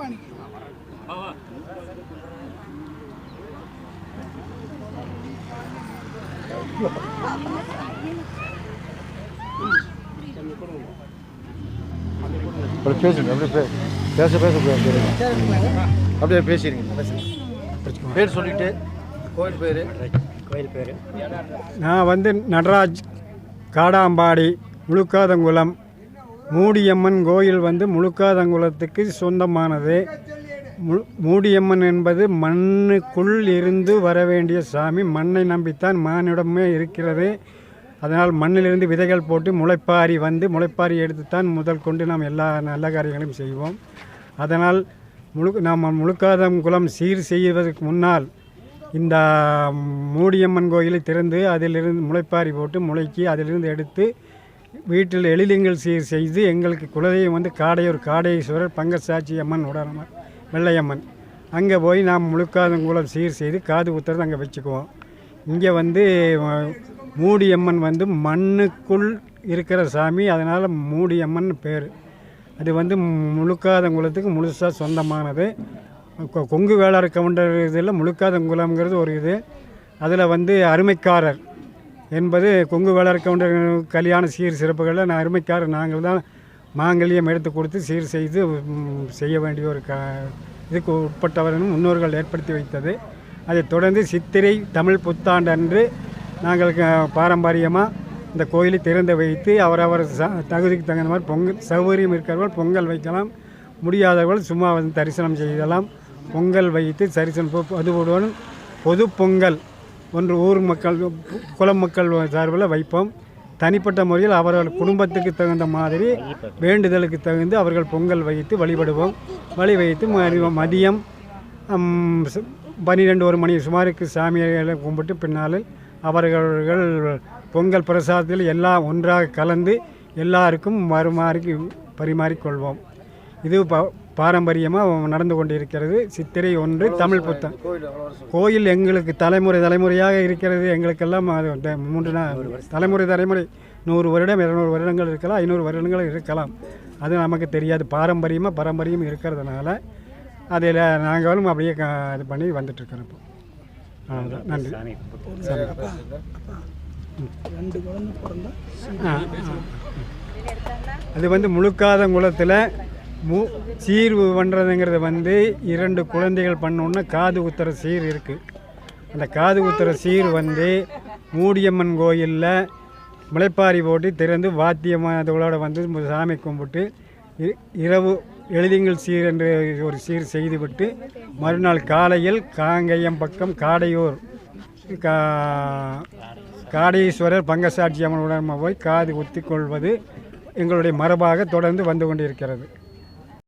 पाणी அப்படியே பேச பேச அப்படியே பேசிடுங்க. பேர் சொல்லிட்டு கோயில் பேர் கோயில் பேர். நான் வந்து நடராஜ் காடாம்பாடி முழுக்காதங்குளம் மூடியம்மன் கோயில் வந்து முழுக்காதங்குளத்துக்கு சொந்தமானது. மு- மூடியம்மன் என்பது மண்ணுக்குள் இருந்து வர வேண்டிய சாமி. மண்ணை நம்பித்தான் மானிடமே இருக்கிறது. அதனால் மண்ணிலிருந்து விதைகள் போட்டு முளைப்பாரி வந்து முளைப்பாரி எடுத்துத்தான் முதல் கொண்டு நாம் எல்லா நல்ல காரியங்களையும் செய்வோம். அதனால் முழு நாம் முழுக்காதம் குளம் சீர் செய்வதற்கு முன்னால் இந்த மூடியம்மன் கோயிலை திறந்து அதிலிருந்து முளைப்பாரி போட்டு முளைக்கி அதிலிருந்து எடுத்து வீட்டில் எழிலிங்கள் சீர் செய்து எங்களுக்கு குலதெய்வம் வந்து காடையூர் காடேஸ்வரர் பங்கசாட்சி அம்மன் உடனமர் வெள்ளையம்மன். அங்கே போய் நாம் முழுக்காதங்குளம் சீர் செய்து காது குத்துறது அங்கே வச்சுக்குவோம். இங்கே வந்து மூடியம்மன் வந்து மண்ணுக்குள் இருக்கிற சாமி அதனால் மூடியம்மன் பேர். அது வந்து முழுக்காதங்குளத்துக்கு முழுசாக சொந்தமானது. கொ- கொங்கு வேளார் கவுண்டர் இதில் முழுக்காதங்குளம்ங்கிறது ஒரு இது. அதில் வந்து அருமைக்காரர். என்பது கொங்கு வேளார் கல்யாண சீர் சிறப்புகளில் நான் அருமைக்கார் நாங்கள் தான் மாங்கல்யம் எடுத்து கொடுத்து சீர் செய்து செய்ய வேண்டிய ஒரு க இதுக்கு உட்பட்டவரும் முன்னோர்கள் ஏற்படுத்தி வைத்தது. அதைத் தொடர்ந்து சித்திரை தமிழ் புத்தாண்டு அன்று நாங்கள் பாரம்பரியமாக இந்த கோயிலை திறந்து வைத்து அவரவர் ச தகுதிக்கு தகுந்த மாதிரி பொங்கல் சௌகரியம் இருக்கிறவர்கள் பொங்கல் வைக்கலாம். முடியாதவர்கள் சும்மா வந்து தரிசனம் செய்யலாம். பொங்கல் வைத்து தரிசனம் பொ- பொது பொங்கல் ஒன்று ஊர் மக்கள் பு- குல மக்கள் சார்பில் வைப்போம். தனிப்பட்ட முறையில் அவர்கள் குடும்பத்துக்கு தகுந்த மாதிரி வேண்டுதலுக்கு தகுந்து அவர்கள் பொங்கல் வைத்து வழிபடுவோம். வழி வைத்து மதியம் பன்னிரெண்டு ஒரு மணி சுமாருக்கு சாமியை கும்பிட்டு பின்னால் அவர்கள் பொங்கல் பிரசாதத்தில் எல்லாம் ஒன்றாக கலந்து எல்லாருக்கும் மறுமாறி பரிமாறிக்கொள்வோம் இது ப பாரம்பரியமாக நடந்து கொண்டிருக்கிறது. சித்திரை ஒன்று தமிழ் புத்தம் கோயில் எங்களுக்கு தலைமுறை தலைமுறையாக இருக்கிறது. எங்களுக்கெல்லாம் அது ட- மூன்று நாள் தலைமுறை தலைமுறை. நூறு வருடம் இருநூறு வருடங்கள் இருக்கலாம் ஐநூறு வருடங்கள் இருக்கலாம். அது நமக்கு தெரியாது. பாரம்பரியமாக பாரம்பரியம் இருக்கிறதுனால அதில் நாங்களும் அப்படியே க- இது பண்ணி வந்துட்டுருக்கிறோம் இப்போ. அவ்வளோதான் நன்றி. ஆ. அது வந்து முழுக்காதங்குளத்தில் மு சீர் பண்ணுறதுங்கிறது வந்து இரண்டு குழந்தைகள் பண்ணோன்னா காது குத்துற சீர் இருக்குது அந்த காது குத்துற சீர் வந்து மூடியம்மன் கோயிலில் முளைப்பாரி போட்டு திறந்து வாத்தியமானதோட வந்து சாமி கும்பிட்டு இ- இரவு எழுதிங்கள் சீர் என்று ஒரு சீர் செய்துவிட்டு மறுநாள் காலையில் காங்கயம் பக்கம் காடையூர் கா காடீஸ்வரர் பங்கசாட்சி அம்மனுடன் போய் காது குத்திக் கொள்வது எங்களுடைய மரபாக தொடர்ந்து வந்து கொண்டிருக்கிறது.